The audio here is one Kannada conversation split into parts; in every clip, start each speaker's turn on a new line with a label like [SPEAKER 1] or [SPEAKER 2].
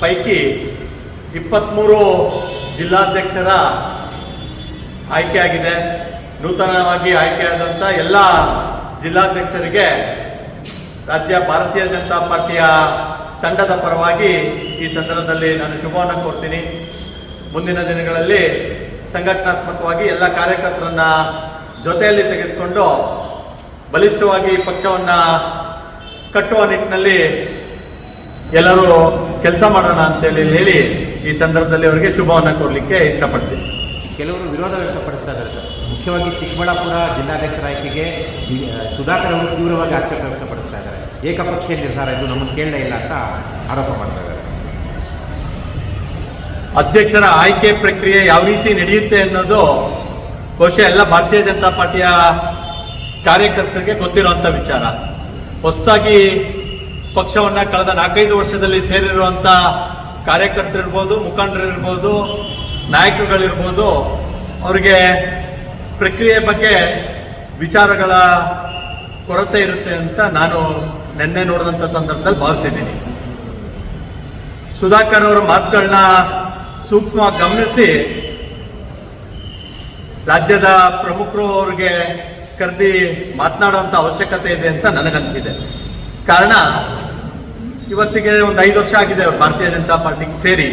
[SPEAKER 1] ಪೈಕಿ ಇಪ್ಪತ್ತ್ಮೂರು ಜಿಲ್ಲಾಧ್ಯಕ್ಷರ ಆಯ್ಕೆಯಾಗಿದೆ ನೂತನವಾಗಿ ಆಯ್ಕೆಯಾದಂಥ ಎಲ್ಲ ಜಿಲ್ಲಾಧ್ಯಕ್ಷರಿಗೆ ರಾಜ್ಯ ಭಾರತೀಯ ಜನತಾ ಪಾರ್ಟಿಯ ತಂಡದ ಪರವಾಗಿ ಈ ಸಂದರ್ಭದಲ್ಲಿ ನಾನು ಶುಭವನ್ನು ಕೋರ್ತೀನಿ. ಮುಂದಿನ ದಿನಗಳಲ್ಲಿ ಸಂಘಟನಾತ್ಮಕವಾಗಿ ಎಲ್ಲ ಕಾರ್ಯಕರ್ತರನ್ನ ಜೊತೆಯಲ್ಲಿ ತೆಗೆದುಕೊಂಡು ಬಲಿಷ್ಠವಾಗಿ ಪಕ್ಷವನ್ನು ಕಟ್ಟುವ ನಿಟ್ಟಿನಲ್ಲಿ ಎಲ್ಲರೂ ಕೆಲಸ ಮಾಡೋಣ ಅಂತೇಳಿ ಹೇಳಿ ಈ ಸಂದರ್ಭದಲ್ಲಿ ಅವರಿಗೆ ಶುಭವನ್ನು ಕೊಡಲಿಕ್ಕೆ ಇಷ್ಟಪಡ್ತೀನಿ.
[SPEAKER 2] ಕೆಲವರು ವಿರೋಧ ವ್ಯಕ್ತಪಡಿಸ್ತಾ ಇದ್ದಾರೆ ಸರ್. ಮುಖ್ಯವಾಗಿ ಚಿಕ್ಕಬಳ್ಳಾಪುರ ಜಿಲ್ಲಾಧ್ಯಕ್ಷರ ಆಯ್ಕೆಗೆ ಸುಧಾಕರ್ ಅವರು ತೀವ್ರವಾಗಿ ಆಕ್ಷೇಪ ವ್ಯಕ್ತಪಡಿಸ್ತಾ ಇದ್ದಾರೆ. ಏಕಪಕ್ಷೀಯ ನಿರ್ಧಾರ ಇದು ನಮ್ಮನ್ನು ಕೇಳಲೇ ಇಲ್ಲ ಅಂತ ಆರೋಪ ಮಾಡ್ತಾ ಇದ್ದಾರೆ.
[SPEAKER 1] ಅಧ್ಯಕ್ಷರ ಆಯ್ಕೆ ಪ್ರಕ್ರಿಯೆ ಯಾವ ರೀತಿ ನಡೆಯುತ್ತೆ ಅನ್ನೋದು ಬಹುಶಃ ಎಲ್ಲ ಭಾರತೀಯ ಜನತಾ ಪಾರ್ಟಿಯ ಕಾರ್ಯಕರ್ತರಿಗೆ ಗೊತ್ತಿರುವಂತ ವಿಚಾರ. ಹೊಸದಾಗಿ ಪಕ್ಷವನ್ನ ಕಳೆದ ನಾಲ್ಕೈದು ವರ್ಷದಲ್ಲಿ ಸೇರಿರುವಂತ ಕಾರ್ಯಕರ್ತರಿರ್ಬೋದು, ಮುಖಂಡರಿರ್ಬೋದು, ನಾಯಕರುಗಳಿರ್ಬೋದು, ಅವರಿಗೆ ಪ್ರಕ್ರಿಯೆ ಬಗ್ಗೆ ವಿಚಾರಗಳ ಕೊರತೆ ಇರುತ್ತೆ ಅಂತ ನಾನು ನಿನ್ನೆ ನೋಡಿದಂಥ ಸಂದರ್ಭದಲ್ಲಿ ಭಾವಿಸಿದ್ದೀನಿ. ಸುಧಾಕರ್ ಅವರ ಮಾತುಗಳನ್ನ ಸೂಕ್ಷ್ಮವಾಗಿ ಗಮನಿಸಿ, ರಾಜ್ಯದ ಪ್ರಮುಖರು ಅವ್ರಿಗೆ ಕರೆದಿ ಮಾತನಾಡುವಂಥ ಅವಶ್ಯಕತೆ ಇದೆ ಅಂತ ನನಗನ್ಸಿದೆ. ಕಾರಣ, ಇವತ್ತಿಗೆ ಒಂದು ಐದು ವರ್ಷ ಆಗಿದೆ ಭಾರತೀಯ ಜನತಾ ಪಾರ್ಟಿಗೆ ಸೇರಿ.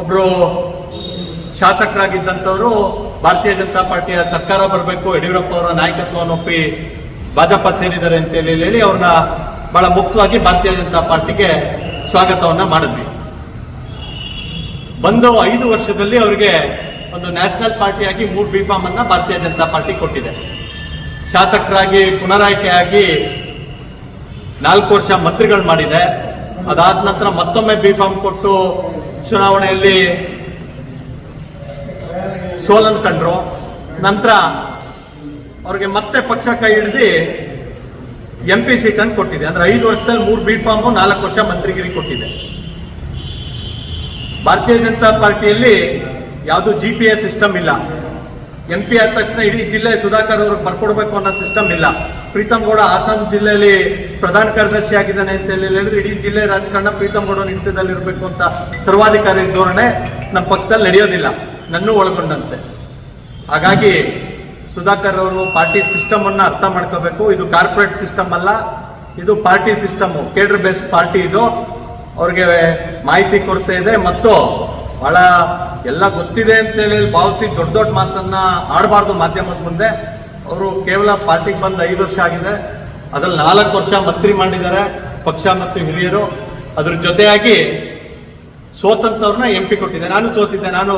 [SPEAKER 1] ಒಬ್ರು ಶಾಸಕರಾಗಿದ್ದಂಥವರು ಭಾರತೀಯ ಜನತಾ ಪಾರ್ಟಿಯ ಸರ್ಕಾರ ಬರಬೇಕು, ಯಡಿಯೂರಪ್ಪ ಅವರ ನಾಯಕತ್ವವನ್ನು ಒಪ್ಪಿ ಭಾಜಪ ಸೇರಿದ್ದಾರೆ ಅಂತೇಳಿ ಹೇಳಿ ಅವ್ರನ್ನ ಬಹಳ ಮುಕ್ತವಾಗಿ ಭಾರತೀಯ ಜನತಾ ಪಾರ್ಟಿಗೆ ಸ್ವಾಗತವನ್ನ ಮಾಡಿದ್ವಿ. ಬಂದು ಐದು ವರ್ಷದಲ್ಲಿ ಅವರಿಗೆ ಒಂದು ನ್ಯಾಷನಲ್ ಪಾರ್ಟಿಯಾಗಿ ಮೂರು ಬಿ ಫಾರ್ಮ್ ಅನ್ನ ಭಾರತೀಯ ಜನತಾ ಪಾರ್ಟಿ ಕೊಟ್ಟಿದೆ. ಶಾಸಕರಾಗಿ, ಪುನರಾಯ್ಕೆಯಾಗಿ ನಾಲ್ಕು ವರ್ಷ ಮಂತ್ರಿಗಳು ಮಾಡಿದೆ. ಅದಾದ ನಂತರ ಮತ್ತೊಮ್ಮೆ ಬಿ ಫಾರ್ಮ್ ಕೊಟ್ಟು ಚುನಾವಣೆಯಲ್ಲಿ ಸೋಲನ್ ಕಂಡ್ರು. ನಂತರ ಅವ್ರಿಗೆ ಮತ್ತೆ ಪಕ್ಷ ಕೈ ಹಿಡಿದು ಎಂ ಪಿ ಸೀಟನ್ನು ಕೊಟ್ಟಿದೆ. ಅಂದ್ರೆ ಐದು ವರ್ಷದಲ್ಲಿ ಮೂರು ಬಿ ಫಾರ್ಮು ನಾಲ್ಕು ವರ್ಷ ಮಂತ್ರಿಗಿರಿ ಕೊಟ್ಟಿದೆ. ಭಾರತೀಯ ಜನತಾ ಪಾರ್ಟಿಯಲ್ಲಿ ಯಾವುದು ಜಿ ಪಿ ಎಸ್ ಸಿಸ್ಟಮ್ ಇಲ್ಲ. ಎಂ ಪಿ ಆದ ತಕ್ಷಣ ಇಡೀ ಜಿಲ್ಲೆ ಸುಧಾಕರ್ ಅವ್ರಿಗೆ ಬರ್ಕೊಡ್ಬೇಕು ಅನ್ನೋ ಸಿಸ್ಟಮ್ ಇಲ್ಲ. ಪ್ರೀತಮ್ ಗೌಡ ಹಾಸನ ಜಿಲ್ಲೆಯಲ್ಲಿ ಪ್ರಧಾನ ಕಾರ್ಯದರ್ಶಿ ಆಗಿದ್ದಾನೆ ಅಂತ ಹೇಳಿ ಹೇಳಿದ್ರೆ ಇಡೀ ಜಿಲ್ಲೆ ರಾಜಕಾರಣ ಪ್ರೀತಮ್ ಗೌಡ ನಿಂತದಲ್ಲಿ ಇರಬೇಕು ಅಂತ ಸರ್ವಾಧಿಕಾರಿ ಧೋರಣೆ ನಮ್ಮ ಪಕ್ಷದಲ್ಲಿ ನಡೆಯೋದಿಲ್ಲ. ನನ್ನೂ ಒಳಗೊಂಡಂತೆ. ಹಾಗಾಗಿ ಸುಧಾಕರ್ ಅವರು ಪಾರ್ಟಿ ಸಿಸ್ಟಮ್ ಅನ್ನ ಅರ್ಥ ಮಾಡ್ಕೋಬೇಕು. ಇದು ಕಾರ್ಪೊರೇಟ್ ಸಿಸ್ಟಮ್ ಅಲ್ಲ. ಇದು party system. Cadre based party ಇದು. ಅವ್ರಿಗೆ ಮಾಹಿತಿ ಕೊಡ್ತಾ ಇದೆ ಮತ್ತು ಬಹಳ ಎಲ್ಲ ಗೊತ್ತಿದೆ ಅಂತ ಹೇಳಿ ಭಾವಿಸಿ ದೊಡ್ಡ ದೊಡ್ಡ ಮಾತನ್ನ ಆಡಬಾರ್ದು ಮಾಧ್ಯಮದ ಮುಂದೆ. ಅವರು ಕೇವಲ ಪಾರ್ಟಿಗೆ ಬಂದು ಐದು ವರ್ಷ ಆಗಿದೆ. ಅದ್ರಲ್ಲಿ ನಾಲ್ಕು ವರ್ಷ ಮಂತ್ರಿ ಮಾಡಿದ್ದಾರೆ, ಪಕ್ಷ ಮತ್ತು ಹಿರಿಯರು. ಅದ್ರ ಜೊತೆಯಾಗಿ ಸೋತಂತವ್ರನ್ನ ಎಂ ಪಿ ಕೊಟ್ಟಿದ್ದೆ ನಾನು ಸೋತಿದ್ದೆ. ನಾನು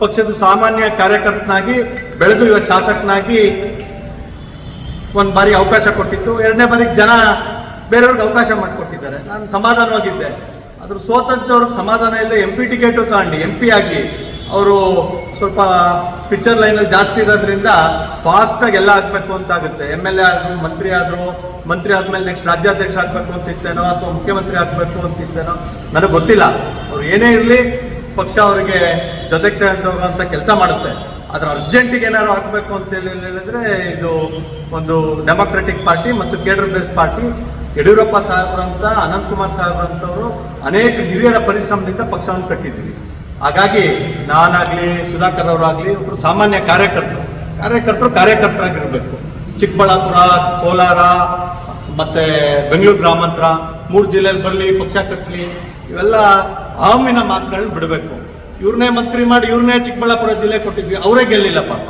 [SPEAKER 1] ಪಕ್ಷದ ಸಾಮಾನ್ಯ ಕಾರ್ಯಕರ್ತನಾಗಿ, ಬೆಳೆದು ಇವತ್ತು ಶಾಸಕನಾಗಿ ಒಂದು ಬಾರಿ ಅವಕಾಶ ಕೊಟ್ಟಿತ್ತು. ಎರಡನೇ ಬಾರಿಗೆ ಜನ ಬೇರೆಯವ್ರಿಗೆ ಅವಕಾಶ ಮಾಡಿಕೊಟ್ಟಿದ್ದಾರೆ. ನಾನು ಸಮಾಧಾನವಾಗಿದ್ದೆ. ಅದ್ರ ಸೋತಂತವ್ರಿಗೆ ಸಮಾಧಾನ ಇಲ್ಲ ಎಂ ಪಿ ಟಿಕೆಟು ತಗೊಂಡು ಎಂ ಪಿ ಆಗಿ ಅವರು ಸ್ವಲ್ಪ ಪಿಕ್ಚರ್ ಲೈನಲ್ಲಿ ಜಾಸ್ತಿ ಇರೋದ್ರಿಂದ ಫಾಸ್ಟಾಗಿ ಎಲ್ಲ ಆಗಬೇಕು ಅಂತ ಆಗುತ್ತೆ ಎಂ ಎಲ್ ಎ ಆದರು, ಮಂತ್ರಿ ಆದ್ರು, ಮಂತ್ರಿ ಆದಮೇಲೆ ನೆಕ್ಸ್ಟ್ ರಾಜ್ಯಾಧ್ಯಕ್ಷ ಆಗ್ಬೇಕು ಅಂತ ಇತ್ತೇನೋ ಅಥವಾ ಮುಖ್ಯಮಂತ್ರಿ ಆಗ್ಬೇಕು ಅಂತ ಇತ್ತೇನೋ ನನಗೆ ಗೊತ್ತಿಲ್ಲ. ಅವ್ರು ಏನೇ ಇರಲಿ ಪಕ್ಷ ಅವರಿಗೆ ಜೊತೆಗೆ ಅಂತ ಕೆಲಸ ಮಾಡುತ್ತೆ. ಅದ್ರ ಅರ್ಜೆಂಟಿಗೆ ಏನಾದ್ರು ಹಾಕಬೇಕು ಅಂತ ಹೇಳಿ ಹೇಳಿದ್ರೆ ಇದು ಒಂದು ಡೆಮೊಕ್ರೆಟಿಕ್ ಪಾರ್ಟಿ ಮತ್ತು ಕೇಡರ್ ಬೇಸ್ ಪಾರ್ಟಿ ಯಡಿಯೂರಪ್ಪ ಸಾಹೇಬ್ರಂತ ಅನಂತಕುಮಾರ್ ಸಾಹೇಬ್ರಂತವರು ಅನೇಕ ಹಿರಿಯರ ಪರಿಶ್ರಮದಿಂದ ಪಕ್ಷವನ್ನು ಕಟ್ಟಿದ್ವಿ. ಹಾಗಾಗಿ ನಾನಾಗ್ಲಿ, ಸುಧಾಕರ್ ಅವರಾಗ್ಲಿ ಒಬ್ರು ಸಾಮಾನ್ಯ ಕಾರ್ಯಕರ್ತರು. ಕಾರ್ಯಕರ್ತರು ಕಾರ್ಯಕರ್ತರಾಗಿರ್ಬೇಕು. ಚಿಕ್ಕಬಳ್ಳಾಪುರ, ಕೋಲಾರ, ಮತ್ತೆ ಬೆಂಗಳೂರು ಗ್ರಾಮಾಂತರ, ಮೂರು ಜಿಲ್ಲೆಯಲ್ಲಿ ಬರಲಿ, ಪಕ್ಷ ಕಟ್ಟಲಿ ಇವೆಲ್ಲ ಅಹಮಿನ ಮಾತುಗಳನ್ನ ಬಿಡಬೇಕು. ಇವ್ರನ್ನೇ ಮಂತ್ರಿ ಮಾಡಿ ಇವ್ರನ್ನೇ ಚಿಕ್ಕಬಳ್ಳಾಪುರ ಜಿಲ್ಲೆ ಕೊಟ್ಟಿದ್ವಿ. ಅವರೇ ಗೆಲ್ಲಿಲ್ಲ ಪಾಪ.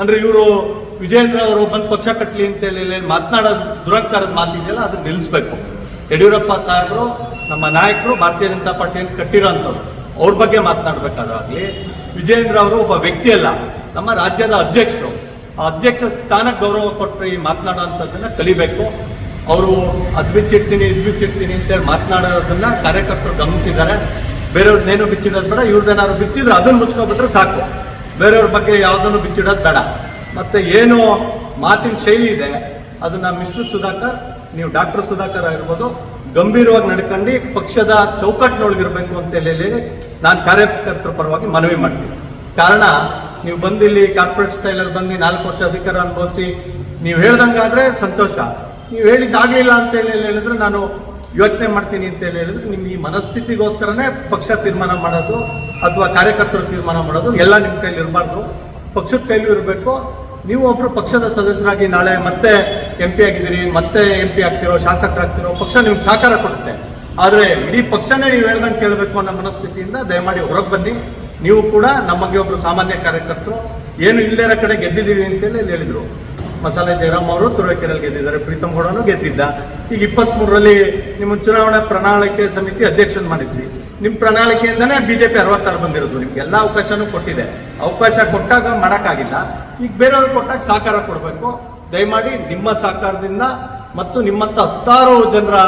[SPEAKER 1] ಅಂದ್ರೆ ಇವರು ವಿಜಯೇಂದ್ರ ಅವರು ಬಂದು ಪಕ್ಷ ಕಟ್ಟಲಿ ಅಂತ ಹೇಳಿ ಮಾತನಾಡೋದು ದುರಹಂಕಾರದ ಮಾತಿದೆಯಲ್ಲ ಅದನ್ನ ನಿಲ್ಲಿಸ್ಬೇಕು. ಯಡಿಯೂರಪ್ಪ ಸಾಹೇಬರು ನಮ್ಮ ನಾಯಕರು ಭಾರತೀಯ ಜನತಾ ಪಾರ್ಟಿಯನ್ನು ಕಟ್ಟಿರೋಂಥವ್ರು ಅವ್ರ ಬಗ್ಗೆ ಮಾತನಾಡ್ಬೇಕಾದ್ರಾಗ್ಲಿ ವಿಜಯೇಂದ್ರ ಅವರು ಒಬ್ಬ ವ್ಯಕ್ತಿ ಅಲ್ಲ, ನಮ್ಮ ರಾಜ್ಯದ ಅಧ್ಯಕ್ಷರು. ಆ ಅಧ್ಯಕ್ಷ ಸ್ಥಾನಕ್ಕೆ ಗೌರವ ಕೊಟ್ಟರೆ ಈ ಮಾತನಾಡುವಂಥದ್ದನ್ನ ಕಲಿಬೇಕು. ಅವರು ಅದ್ಬಿಚ್ಚಿಡ್ತೀನಿ ಇದ್ಬಿಚ್ಚಿಡ್ತೀನಿ ಇದ್ ಬಿಚ್ಚಿಡ್ತೀನಿ ಅಂತೇಳಿ ಮಾತನಾಡೋದನ್ನ ಕಾರ್ಯಕರ್ತರು ಗಮನಿಸಿದ್ದಾರೆ. ಬೇರೆಯವ್ರನ್ನೇನು ಬಿಚ್ಚಿಡೋದು ಬೇಡ ಇವ್ರದ್ದೇನಾದ್ರು ಬಿಚ್ಚಿದ್ರೆ ಅದನ್ನ ಮುಚ್ಕೊಬಿಟ್ರೆ ಸಾಕು. ಬೇರೆಯವ್ರ ಬಗ್ಗೆ ಯಾವುದನ್ನು ಬಿಚ್ಚಿಡೋದು ಬೇಡ. ಮತ್ತೆ ಏನು ಮಾತಿನ ಶೈಲಿ ಇದೆ, ಅದನ್ನ ಮಿಸ್ಟರ್ ಸುಧಾಕರ್, ನೀವು ಡಾಕ್ಟರ್ ಸುಧಾಕರ್ ಆಗಿರ್ಬೋದು, ಗಂಭೀರವಾಗಿ ನಡ್ಕೊಂಡು ಪಕ್ಷದ ಚೌಕಟ್ಟಿನೊಳಗಿರ್ಬೇಕು ಅಂತ ಹೇಳಿ ನಾನು ಕಾರ್ಯಕರ್ತರ ಪರವಾಗಿ ಮನವಿ ಮಾಡ್ತೀನಿ. ಕಾರಣ, ನೀವು ಬಂದು ಇಲ್ಲಿ ಕಾರ್ಪೊರೇಟ್ ಸ್ಟೈಲಲ್ಲಿ ಬಂದು ನಾಲ್ಕು ವರ್ಷ ಅಧಿಕಾರ ಅನುಭವಿಸಿ, ನೀವು ಹೇಳ್ದಂಗಾದ್ರೆ ಸಂತೋಷ. ನೀವು ಹೇಳಿದ್ದಾಗಲಿಲ್ಲ ಅಂತ ಹೇಳಿ ಹೇಳಿದ್ರೆ ನಾನು ಯೋಚನೆ ಮಾಡ್ತೀನಿ ಅಂತ ಹೇಳಿ ಹೇಳಿದ್ರೆ ನಿಮ್ಮ ಈ ಮನಸ್ಥಿತಿಗೋಸ್ಕರನೇ ಪಕ್ಷ ತೀರ್ಮಾನ ಮಾಡೋದು ಅಥವಾ ಕಾರ್ಯಕರ್ತರು ತೀರ್ಮಾನ ಮಾಡೋದು ಎಲ್ಲ ನಿಮ್ಮ ಕೈಲಿ ಇರಬಾರ್ದು. ಪಕ್ಷದ ಕೈಲೂ ಇರಬೇಕು. ನೀವು ಒಬ್ರು ಪಕ್ಷದ ಸದಸ್ಯರಾಗಿ ನಾಳೆ ಮತ್ತೆ ಎಂ ಪಿ ಆಗಿದ್ದೀರಿ, ಮತ್ತೆ ಎಂ ಪಿ ಆಗ್ತಿರೋ, ಶಾಸಕರಾಗ್ತಿರೋ, ಪಕ್ಷ ನಿಮ್ಗೆ ಸಹಕಾರ ಕೊಡುತ್ತೆ. ಆದರೆ ಇಡೀ ಪಕ್ಷನೇ ನೀವು ಹೇಳ್ದಂಗೆ ಕೇಳಬೇಕು ಅನ್ನೋ ಮನಸ್ಥಿತಿಯಿಂದ ದಯಮಾಡಿ ಹೊರಗೆ ಬನ್ನಿ. ನೀವು ಕೂಡ ನಮಗೆ ಒಬ್ರು ಸಾಮಾನ್ಯ ಕಾರ್ಯಕರ್ತರು. ಏನು ಇಲ್ಲದೇ ಕಡೆ ಗೆದ್ದಿದ್ದೀವಿ ಅಂತೇಳಿ ಹೇಳಿದ್ರು. ಮಸಾಲೆ ಜಯರಾಮ್ ಅವರು ತುರುವೇಕೆರೆಯಲ್ಲಿ ಗೆದ್ದಿದ್ದಾರೆ. ಪ್ರೀತಮ್ ಗೌಡನು ಗೆದ್ದಿದ್ದ. ಈಗ ಇಪ್ಪತ್ತ್ ಮೂರರಲ್ಲಿ ನಿಮ್ಮ ಚುನಾವಣಾ ಪ್ರಣಾಳಿಕೆ ಸಮಿತಿ ಅಧ್ಯಕ್ಷನ್ ಮಾಡಿದ್ವಿ ನಿಮ್ಮ ಪ್ರಣಾಳಿಕೆಯಿಂದನೇ ಬಿಜೆಪಿ ಅರವತ್ತಾರು ಬಂದಿರೋದು ನಿಮ್ಗೆ. ಎಲ್ಲ ಅವಕಾಶನೂ ಕೊಟ್ಟಿದೆ. ಅವಕಾಶ ಕೊಟ್ಟಾಗ ಮಾಡೋಕ್ಕಾಗಿಲ್ಲ. ಈಗ ಬೇರೆಯವ್ರಿಗೆ ಕೊಟ್ಟಾಗ ಸಹಕಾರ ಕೊಡಬೇಕು. ದಯಮಾಡಿ ನಿಮ್ಮ ಸಹಕಾರದಿಂದ ಮತ್ತು ನಿಮ್ಮಂತ ಹತ್ತಾರು ಜನರ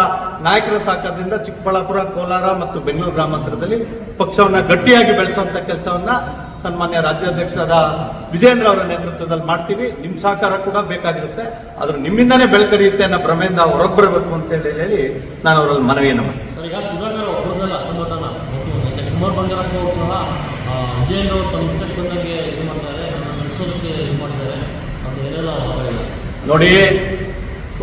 [SPEAKER 1] ನಾಯಕರ ಸಹಕಾರದಿಂದ ಚಿಕ್ಕಬಳ್ಳಾಪುರ, ಕೋಲಾರ ಮತ್ತು ಬೆಂಗಳೂರು ಗ್ರಾಮಾಂತರದಲ್ಲಿ ಪಕ್ಷವನ್ನ ಗಟ್ಟಿಯಾಗಿ ಬೆಳೆಸುವಂಥ ಕೆಲಸವನ್ನ ಸನ್ಮಾನ್ಯ ರಾಜ್ಯಾಧ್ಯಕ್ಷರಾದ ವಿಜೇಂದ್ರ ಅವರ ನೇತೃತ್ವದಲ್ಲಿ ಮಾಡ್ತೀವಿ. ನಿಮ್ಮ ಸಹಕಾರ ಕೂಡ ಬೇಕಾಗಿರುತ್ತೆ. ಆದ್ರೆ ನಿಮ್ಮಿಂದನೇ ಬೆಳಕರಿಯುತ್ತೆ ಅನ್ನೋ ಭ್ರಮೆಯಿಂದ ಹೊರಗೆ ಬರಬೇಕು ಅಂತ ಹೇಳಿ ಹೇಳಿ ನಾನು ಅವರಲ್ಲಿ ಮನವಿಯನ್ನು ಮಾಡ್ತೀನಿ.
[SPEAKER 3] ಸರ್ ಈಗ ಸುಧಾಕರ್ ಒಬ್ಬರದಲ್ಲ ಅಸಮಾಧಾನ ಮತ್ತು ನಿನ್ನೆ ಕುಮಾರ್ ಬಂಗಾರಪ್ಪ ಅವರು ಸಹ ಅವರು ತಮ್ಮ ಇಷ್ಟಕ್ಕೆ ಬಂದಂಗೆ ಇದು ಮಾಡ್ತಾರೆ ನಡೆಸೋದಕ್ಕೆ ಇದು ಮಾಡ್ತಾರೆ ಏನೆಲ್ಲ
[SPEAKER 1] ನೋಡಿ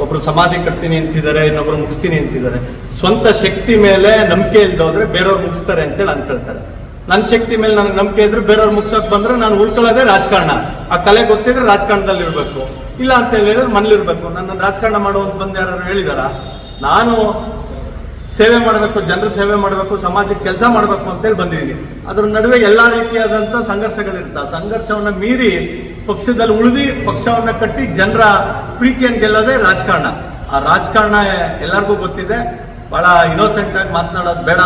[SPEAKER 1] ಒಬ್ರು ಸಮಾಧಿ ಕಟ್ತೀನಿ ಅಂತಿದ್ದಾರೆ ಇನ್ನೊಬ್ರು ಮುಗಿಸ್ತೀನಿ ಅಂತಿದ್ದಾರೆ. ಸ್ವಂತ ಶಕ್ತಿ ಮೇಲೆ ನಂಬಿಕೆ ಇಲ್ದೋದ್ರೆ ಬೇರೆಯವ್ರು ಮುಗಿಸ್ತಾರೆ ಅಂತೇಳಿ ಅನ್ಕೊಳ್ತಾರೆ ನನ್ನ ಶಕ್ತಿ ಮೇಲೆ ನನಗೆ ನಂಬಿಕೆ ಇದ್ರೆ ಬೇರೆಯವ್ರು ಮುಗಿಸೋಕ್ ಬಂದ್ರೆ ನಾನು ಉಳ್ಕೊಳ್ಳೋದೇ ರಾಜಕಾರಣ. ಆ ಕಲೆ ಗೊತ್ತಿದ್ರೆ ರಾಜಕಾರಣದಲ್ಲಿ ಇರ್ಬೇಕು. ಇಲ್ಲ ಅಂತ ಹೇಳಿ ಹೇಳಿದ್ರೆ ಮನೇಲಿರ್ಬೇಕು ನನ್ನ ರಾಜಕಾರಣ ಮಾಡುವಂತ ಬಂದು ಯಾರು ಹೇಳಿದಾರ? ನಾನು ಸೇವೆ ಮಾಡಬೇಕು, ಜನರ ಸೇವೆ ಮಾಡಬೇಕು, ಸಮಾಜಕ್ಕೆ ಕೆಲಸ ಮಾಡಬೇಕು ಅಂತೇಳಿ ಬಂದಿದ್ದೀನಿ. ಅದ್ರ ನಡುವೆ ಎಲ್ಲಾ ರೀತಿಯಾದಂತ ಸಂಘರ್ಷಗಳಿರ್ತ. ಸಂಘರ್ಷವನ್ನ ಮೀರಿ ಪಕ್ಷದಲ್ಲಿ ಉಳಿದು ಪಕ್ಷವನ್ನ ಕಟ್ಟಿ ಜನರ ಪ್ರೀತಿಯನ್ನು ಗೆಲ್ಲೋದೇ ರಾಜಕಾರಣ. ಆ ರಾಜಕಾರಣ ಎಲ್ಲರಿಗೂ ಗೊತ್ತಿದೆ. ಬಹಳ ಇನ್ನೋಸೆಂಟ್ ಆಗಿ ಮಾತನಾಡೋದು ಬೇಡ.